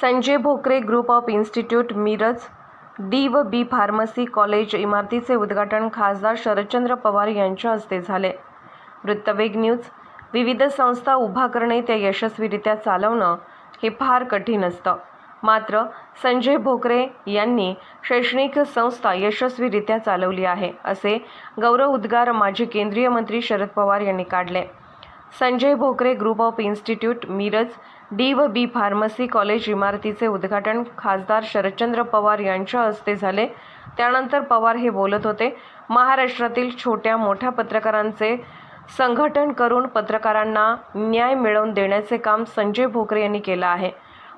Sanjay Bhokare group of institute Miraj D व B pharmacy college इमारतीचे उद्घाटन खासदार शरदचंद्र पवार यांच्या हस्ते झाले. वृत्तवेग न्यूज विविध संस्था उभा करणे त्या यशस्वीरित्या चालवणं हे फार कठीण असतं. मात्र संजय भोकरे यांनी शैक्षणिक संस्था यशस्वीरित्या चालवली आहे असे गौरव उद्गार माजी केंद्रीय मंत्री शरद पवार यांनी काढले. Sanjay Bhokare group of institute Miraj D व बी फार्मसी कॉलेज इमारतीचे उद्घाटन खासदार शरदचंद्र पवार यांच्या हस्ते झाले. त्यानंतर पवार हे बोलत होते महाराष्ट्रातील छोट्या मोठ्या पत्रकारांचे संघटन करून पत्रकारांना न्याय मिळवून देण्याचे काम संजय भोकरे यांनी केलं आहे.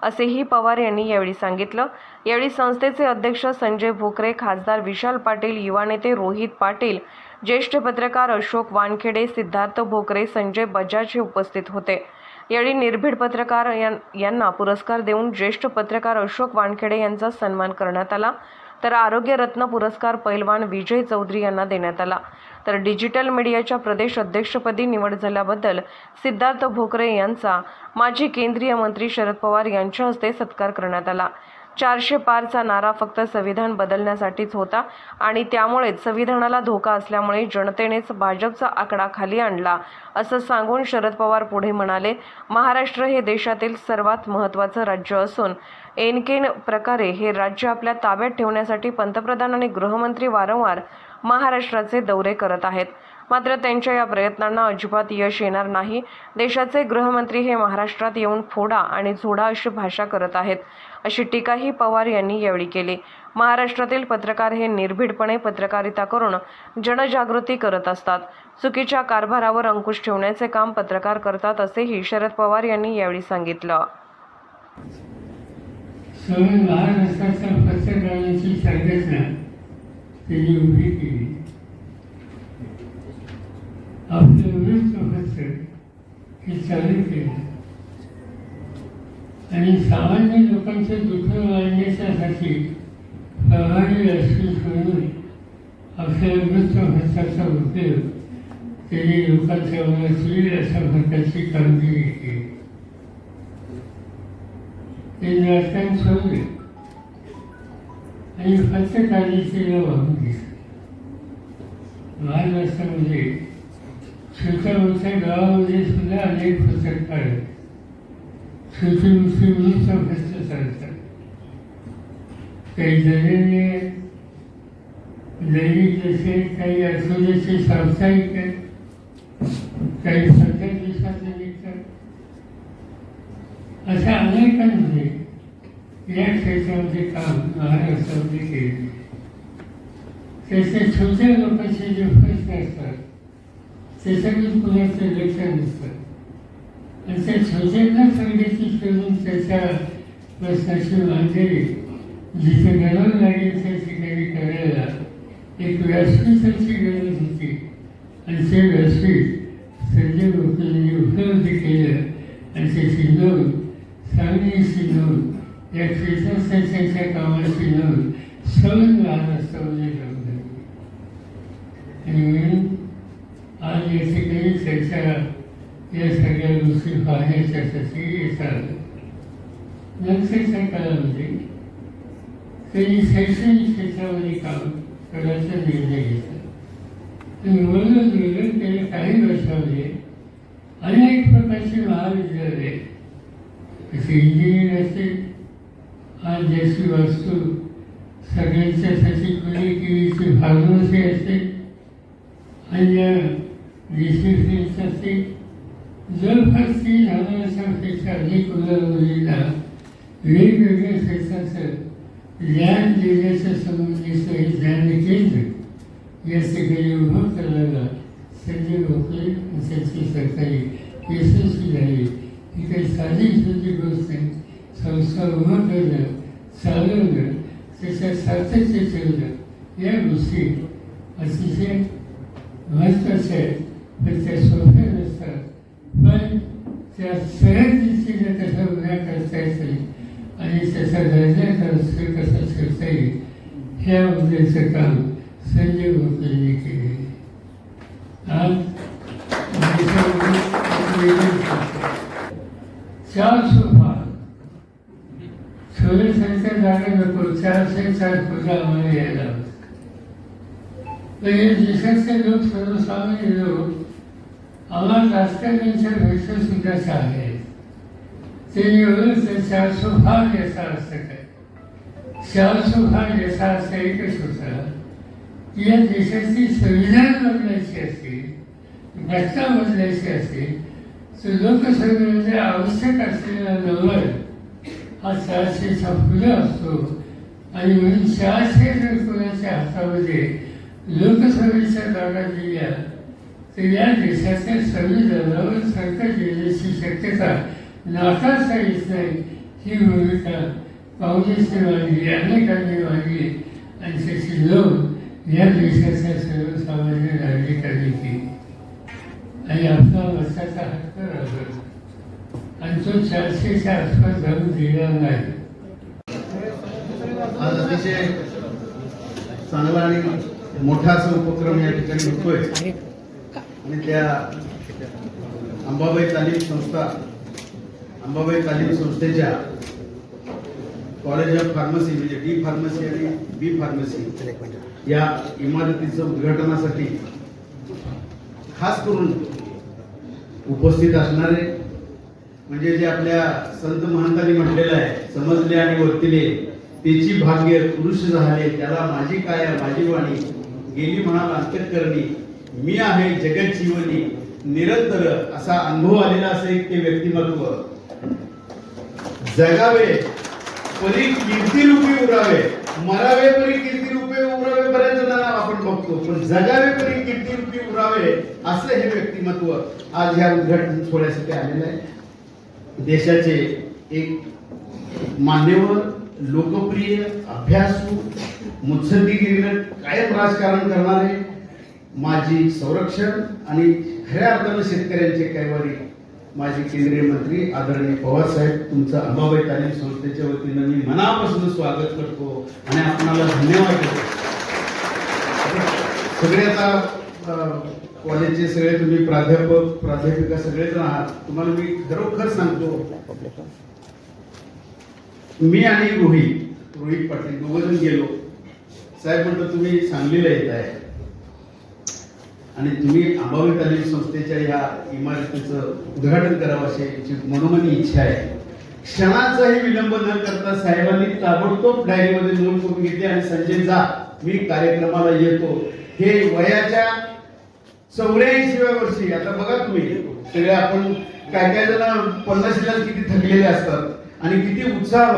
असेही पवार यांनी यावेळी सांगितलं. यावेळी संस्थेचे अध्यक्ष संजय भोकरे खासदार विशाल पाटील युवा नेते रोहित पाटील ज्येष्ठ पत्रकार अशोक वानखेडे सिद्धार्थ भोकरे संजय बजाज हे उपस्थित होते. यावेळी निर्भीड पत्रकार यां- यांना पुरस्कार देऊन ज्येष्ठ पत्रकार अशोक वानखेडे यांचा सन्मान करण्यात आला. तर आरोग्य रत्न पुरस्कार पैलवान विजय चौधरी यांना देण्यात आला. तर डिजिटल मीडियाच्या प्रदेश अध्यक्षपदी निवड झाल्याबद्दल सिद्धार्थ भोकरे यांचा माजी केंद्रीय मंत्री शरद पवार यांच्या हस्ते सत्कार करण्यात आला. चारशे पारचा नारा फक्त संविधान बदलण्यासाठीच होता आणि त्यामुळेच संविधानाला धोका असल्यामुळे जनतेनेच भाजपचा आकडा खाली आणला असं सांगून शरद पवार पुढे म्हणाले महाराष्ट्र हे देशातील सर्वात महत्त्वाचं राज्य असून एनकेन प्रकारे हे राज्य आपल्या ताब्यात ठेवण्यासाठी पंतप्रधान आणि गृहमंत्री वारंवार महाराष्ट्राचे दौरे करत आहेत. मात्र त्यांच्या या प्रयत्नांना अजिबात यश येणार नाही. देशाचे गृहमंत्री हे महाराष्ट्रात येऊन फोडा आणि झोडा अशी भाषा करत आहेत. अशी टीकाही पवार यांनी यावेळी केली. महाराष्ट्रातील पत्रकार हे निर्भीडपणे पत्रकारिता करून जनजागृती करत असतात. चुकीच्या कारभारावर अंकुश ठेवण्याचे काम पत्रकार करतात असेही शरद पवार यांनी यावेळी सांगितलं. त्यांनी उभी केली. हे चालू केलं. आणि सामान्य लोकांचे दुःख वाढण्याच्यासाठी प्रभावी अशी म्हणून आपल्या वृत्तपत्राचा उपयोग त्यांनी लोकांच्या मनातील अशा प्रकारची कामगिरी केली. ते नाटकांत सोडले. आणि पत्रकारितेला वाहून घेतलं महाराष्ट्रामध्ये म्हणजे छोट्या मोठ्या गावामध्ये सुद्धा अनेक पत्रकार आहेत. छोटी मोठी वृत्तपत्र चालतात काही दैनिक आहेत दैनिक जसे काही आठवड्याचे साप्ताहिक आहेत काही पंधरा दिवसाचे निघतात अशा अनेकांनी या क्षेत्रामध्ये काम महाराष्ट्रामध्ये केले त्याचे छोटे लोकांचे जे प्रश्न असतात त्याच्याकडे कुणाचं लक्ष नसतं आणि त्या छोट्यांना संघटित करून त्याच्या प्रश्नाची मांडणी जिथे गरज लागेल त्या ठिकाणी करायला एक व्यासपीठाची गरज होती. आणि ते व्यासपीठ संजय भोसलेंनी उपलब्ध केलं. आणि त्याची नोंद सांगलीची नोंद या क्षेत्रशासनाच्या कामाची नोंद सवन महाराष्ट्रामध्ये लावून आणि म्हणून आज या ठिकाणी त्याच्या या सगळ्या गोष्टी पाहण्याच्यासाठी येतात नंतरच्या काळामध्ये त्यांनी शैक्षणिक क्षेत्रामध्ये काम करायचा निर्णय घेतला आणि म्हणून गेलं काही वर्षामध्ये अनेक प्रकारची महाविद्यालये जसे इंजिनियर असेल आज ज्याची वस्तू सगळ्यांच्यासाठी खुली केलीची फार्मसी असेल अन्य डिसिप्लिन्स असतील जवळपास तीन हजारापेक्षा अधिक मुलामुलींना वेगवेगळ्या क्षेत्राचं ज्ञान देण्याच्या संबंधीचं हे ज्ञान केंद्र या सगळ्या उभं करायला संजय भोसले त्यांची सरकारी यशस्वी झाली. ही काही साधी सोपी गोष्ट नाही संस्था उभं करणं चालवणं त्याच्या सातत्य ठेवणं या गोष्टी अतिशय महत्त्वाच्या आहेत. पण त्या सोप्या त्या सगळ्यांची जे कसं उद्या करता येते आणि त्याचा दर्जा कसं कसा करता येईल. ह्या मुद्द्याचं काम संजय गोखलेंनी केले. चार सोफा छोले संख्या जागे नको चारशे चार सुद्धा आम्हाला यायला होतं देशातले लोक सर्वसामान्य लोक आम्हाला राजकारण्यांच्या भेक्षा सुद्धा आहेत ते मिळून ते चार सोफा याचा अर्थ काय चार सुभाग याचा अर्थ एकच होता की या देशाची संविधान बदलायची असेल घटना बदलायची असेल तर लोकसभेमध्ये आवश्यक असलेला नंबर हा चारशेचा फुलं असतो आणि म्हणून चारशे जर कोणाच्या हातामध्ये लोकसभेच्या जागा दिल्या तर या देशाच्या संविधानावर सरकार येण्याची शक्यता नाकारता येत नाही ही भूमिका काँग्रेसने मांडली अनेकांनी मांडली आणि त्याची नोंद या देशाच्या सर्वसामान्य नागरिकांनी केली आणि आपला वर्षाचा हक्क राहतो आणि तो चारशेच्या आसपास जाऊन देणार नाही. आज अतिशय चांगला आणि मोठा असा उपक्रम या ठिकाणी होतोय. आणि त्या अंबाबाई तालीम संस्था अंबाबाई तालीम संस्थेच्या कॉलेज ऑफ फार्मसी म्हणजे डी फार्मसी आणि बी फार्मसी या इमारतीचं उद्घाटनासाठी खास करून उपस्थित असणारे म्हणजे जे आपल्या संत महंतांनी म्हटलेलं आहे समजले आणि वर्तिले त्याची भाग्य पुरुष झाले त्याला माझी काय माझी वाणी गेली म्हणाल अंतकरणी मी आहे जगत जीवनी निरंतर असा अनुभव आलेला असेल ते व्यक्तिमत्व. जगावे परी कीर्तिरूपी उरावे. मरावे परी कीर्तिरूपी उरावे बऱ्याच जणांना आपण बघतो. पण जगावे परी कीर्तिरूपी उरावे असं हे व्यक्तिमत्व आज या उद्घाटन सोहळ्यासाठी आलेलं आहे. देशाचे एक मान्यवर लोकप्रिय अभ्यासू मुत्सद्दीगिरीनं कायम राजकारण करणारे माजी संरक्षण आणि खऱ्या अर्थानं शेतकऱ्यांचे कैवारी माजी केंद्रीय मंत्री आदरणीय पवार साहेब तुमचं अंबाबाई तालीम संस्थेच्या वतीनं मी मनापासून स्वागत करतो आणि आपणाला धन्यवाद देतो. सगळे आता कॉलेजचे सगळे तुम्ही प्राध्यापक प्राध्यापिका सगळेजण आहात. तुम्हाला मी खरोखर सांगतो मी आणि रोहित रोहित पाटील दोघं जण गेलो. साहेब म्हणतो तुम्ही सांगलीला येत आहे आणि तुम्ही अंबाबाई तालीम संस्थेच्या या इमारतीचं उद्घाटन करावं अशी मनोमनी इच्छा आहे. क्षणाचाही विलंब न करता साहेबांनी ताबडतोब डायरीमध्ये नोंद करून घेतली आणि संजय जा मी कार्यक्रमाला येतो. हे वयाच्या चौऱ्याऐंशीव्या वर्षी आता बघा तुम्ही सगळे आपण काय काय जण पन्नाशीला किती थकलेले असतात आणि किती उत्साह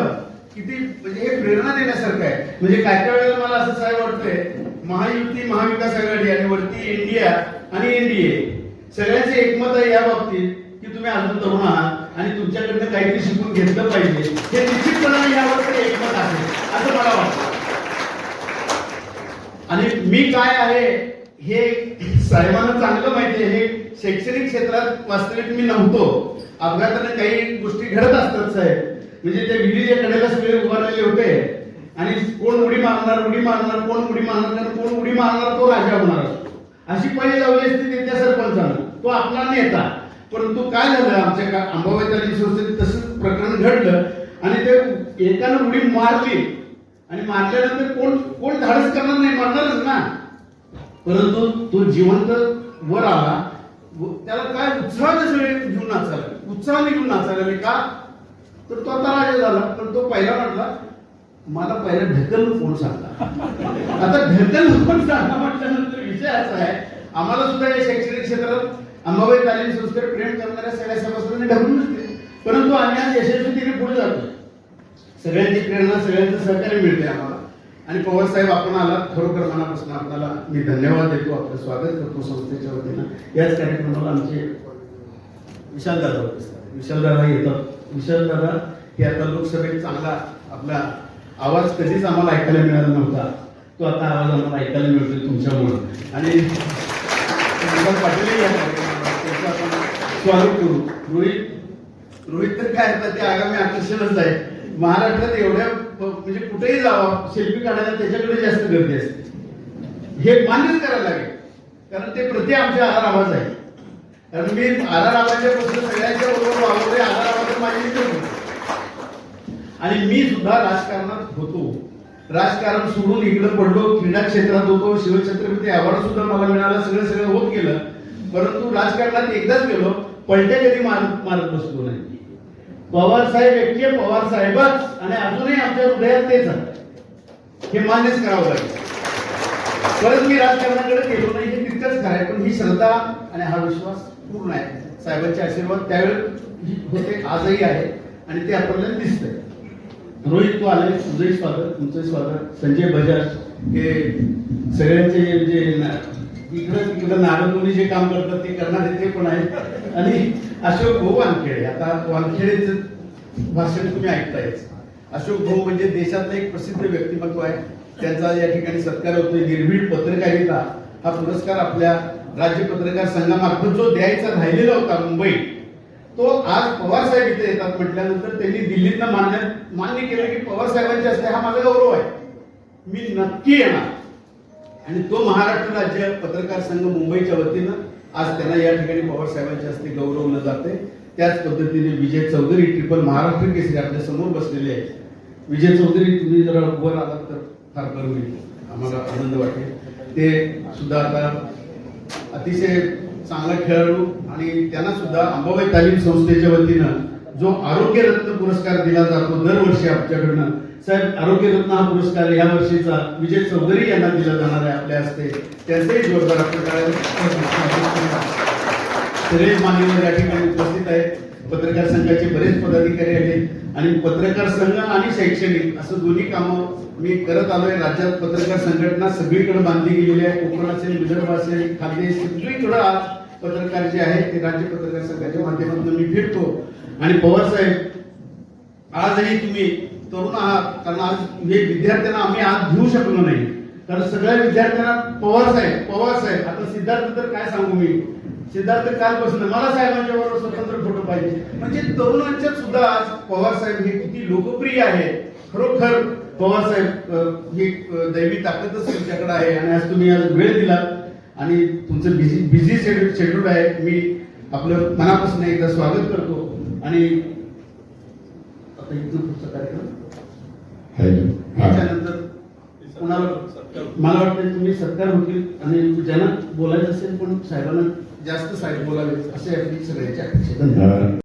किती म्हणजे हे प्रेरणा देण्यासारखं आहे. म्हणजे काय काय वेळेला मला असं साहेब वाटतंय महायुती महाविकास आघाडी आणि वरती इंडिया आणि एनडीए सगळ्यांचे एकमत आहे या बाबतीत की तुम्ही अजून तरुण आहात आणि तुमच्याकडनं काहीतरी शिकून घेतलं पाहिजे. हे निश्चितपणाने यावर एकमत आहे असं मला वाटतं. आणि मी काय आहे हे साहेबांना चांगलं माहिती आहे. हे शैक्षणिक क्षेत्रात वास्तविक मी नव्हतो. अपघाताने काही गोष्टी घडत असतात साहेब. म्हणजे ते विहिरीच्या कडेला सगळे उभारलेले होते. आणि कोण उडी मारणार उडी मारणार कोण उडी मारणार कोण उडी मारणार तो राजा होणार असतो. अशी पहिली लावली असती ते त्या सरपंचानं. तो आपला नेता. परंतु काय झालं आमच्या का अंबाबाई तालीम संस्थेत तसंच प्रकरण घडलं आणि ते एकानं उडी मारली. आणि मारल्यानंतर कोण कोण धाडस करणार नाही मारणारच ना. परंतु तो जिवंत वर आला. त्याला काय उत्साहाने सगळे घेऊन नाचायला उत्साहाने घेऊन नाचायला का? तर तो आता राजा झाला. पण तो पहिला म्हटला मला पहिला ढकल कोण सांगा. आता ढकल कोण सांगा म्हटल्यानंतर विषय असा आहे आम्हाला सुद्धा या शैक्षणिक क्षेत्रात अंबाबाई तालीम संस्थेवर प्रेम करणाऱ्या सगळ्या सभासदांनी ढकलून दिले. परंतु आम्ही आज यशस्वीतेने पुढे जातो सगळ्यांची प्रेरणा सगळ्यांचं सहकार्य मिळते आम्हाला. आणि पवार साहेब आपण आलात खरोखर मनापासून आपल्याला मी धन्यवाद देतो आपलं स्वागत करतो संस्थेच्या वतीनं. याच कार्यक्रमाला आमचे विशालदादा विशाल दादा येतात. विशालदादा हे आता लोकसभेत चांगला आपला आवाज कधीच आम्हाला ऐकायला मिळाला नव्हता. तो आता आवाज आम्हाला ऐकायला मिळतोय तुमच्यामुळं. आणि पाटील स्वागत करू. रोहित रोहित तर काय आता ते आगामी आकर्षणच आहे. महाराष्ट्रात एवढ्या म्हणजे कुठेही जावा शिल्पी काढायला त्याच्याकडे जास्त गर्दी असते. हे मान्यच करायला लागेल. कारण ते प्रति आमचे आधार आवाज आहे. कारण मी आधार आवाजापासून सगळ्यांच्या बरोबर वावरते आधार आवाज माझी आणि मी सुद्धा राजकारणात होतो. राजकारण सोडून इकडे पडलो क्रीडा क्षेत्रात होतो शिवछत्रपती अवॉर्ड सुद्धा मला मिळाला सगळं सगळं होत गेलं. परंतु राजकारणात एकदाच गेलो पलट्या कधी मारत मारत बसलो नाही. पवार साहेब एकटे पवार साहेबच आणि अजूनही आमच्या हृदयात तेच आहे. हे मान्यच करावं लागेल. परत मी राजकारणाकडे गेलो नाही हे तितकंच खरं आहे पण ही श्रद्धा आणि हा विश्वास पूर्ण आहे. साहेबांचे आशीर्वाद त्यावेळी होते आजही आहे आणि ते आपल्याला दिसतंय. रोहित तू आले तुझंही स्वागत तुमचंही स्वागत. संजय बजाज हे सगळ्यांचे म्हणजे इकडं तिकडं नारदमुनी जे काम करतात ते करणारे ते पण आहेत. आणि अशोक भाऊ वानखेडे. आता वानखेडेचं भाषण तुम्ही ऐकतायच अशोक भाऊ म्हणजे देशातलं एक प्रसिद्ध व्यक्तिमत्व आहे. त्यांचा या ठिकाणी सत्कार होतोय. निर्भीड पत्रकारिता हा पुरस्कार आपल्या राज्य पत्रकार संघामार्फत जो द्यायचा राहिलेला होता मुंबईत तो आज पवार साहेब इथे येतात म्हटल्यानंतर त्यांनी दिल्लीतनं मान्य मान्य केलं की पवार साहेबांचे असते हा माझा गौरव आहे. मी नक्की येणार. आणि तो महाराष्ट्र राज्य पत्रकार संघ मुंबईच्या वतीनं आज त्यांना या ठिकाणी पवार साहेबांच्या हस्ते गौरवलं जाते त्याच पद्धतीने विजय चौधरी ट्रिपल महाराष्ट्र केसरी आपल्यासमोर बसलेले आहेत. विजय चौधरी तुम्ही जरा उभं आलात तर फार बरं होईल. आम्हाला आनंद वाटेल. ते सुद्धा आता अतिशय चांगला खेळाडू आणि त्यांना सुद्धा अंबाबाई तालीम संस्थेच्या वतीनं जो आरोग्य रत्न पुरस्कार दिला जातो दरवर्षी आमच्याकडनं. साहेब आरोग्य रत्न हा पुरस्कार या वर्षीचा विजय चौधरी यांना दिला जाणार आहे आपल्या हस्ते. त्यांचेही जोरदार आपल्या मान्यवर या ठिकाणी उपस्थित आहेत. पत्रकार संघाचे बरेच पदाधिकारी आहेत. आणि पत्रकार संघ आणि शैक्षणिक असं दोन्ही कामं मी करत आलोय. राज्यात पत्रकार संघटना सगळीकडे बांधली गेलेली आहे. कोकण असेल विदर्भ असेल खाद्य सगळीकडे आज पत्रकार जे आहेत ते राज्य पत्रकार संघाच्या माध्यमातून मी फिरतो. आणि पवार साहेब आजही तुम्ही तरुण आहात कारण आज हे विद्यार्थ्यांना आम्ही आज घेऊ शकलो नाही. कारण सगळ्या विद्यार्थ्यांना पवार साहेब पवार साहेब आता सिद्धार्थ तर काय सांगू मी? सिद्धार्थ कालपासून मला साहेबांच्या बरोबर स्वतंत्र फोटो पाहिजे. म्हणजे तरुणांच्यात सुद्धा आज पवार साहेब हे किती लोकप्रिय आहे खरोखर पवार साहेब ही दैवी ताकदच तुमच्याकडे आहे. आणि आज तुम्ही आज वेळ दिला आणि तुमचं बिझी बिझी शेड्यूल आहे. मी आपलं मनापासून एकदा स्वागत करतो. आणि आता इथून पुढचा कार्यक्रम? याच्यानंतर कुणाला मला वाटतं तुम्ही सत्कार होतील आणि ज्यांना बोलायचं असेल पण साहेबांना जास्त साहेब बोलावे असे आपली सगळ्यांची अपेक्षा. धन्यवाद